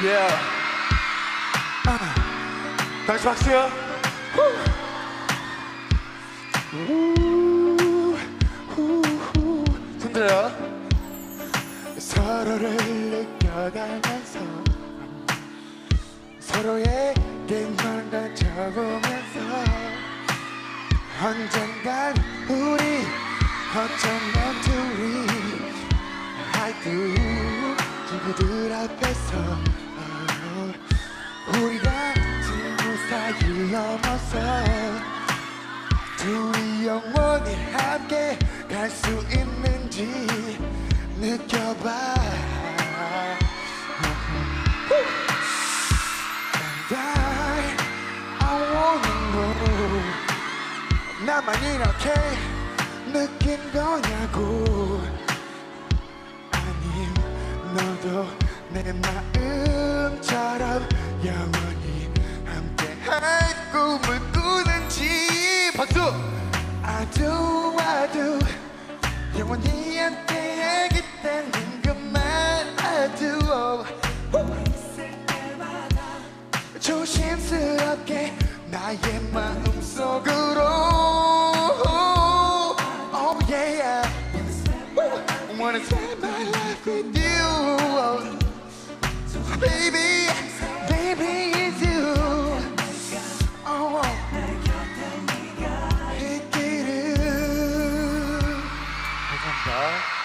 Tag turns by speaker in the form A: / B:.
A: Yeah. 아, 다시 박수요. 손들어요. 서로를 느껴가면서 서로에게 뭔가 적으면서 언젠간 우리 어쩌면 둘이 아이고 친구들 앞에 넘어서 둘이 영원히 함께 갈 수 있는지 느껴봐. And I, I wanna know 나만 이렇게 느낀 거냐고. 아님 너도 내 마음처럼 영원히 함께 할 꿈을 꾸는지 박수 I do I do 영원히 함께 하겠다는 것만 I do oh. 있을 때마다 조심스럽게 나의 마음 속으로 Oh yeah Wanna spend my life with you 감사합니다.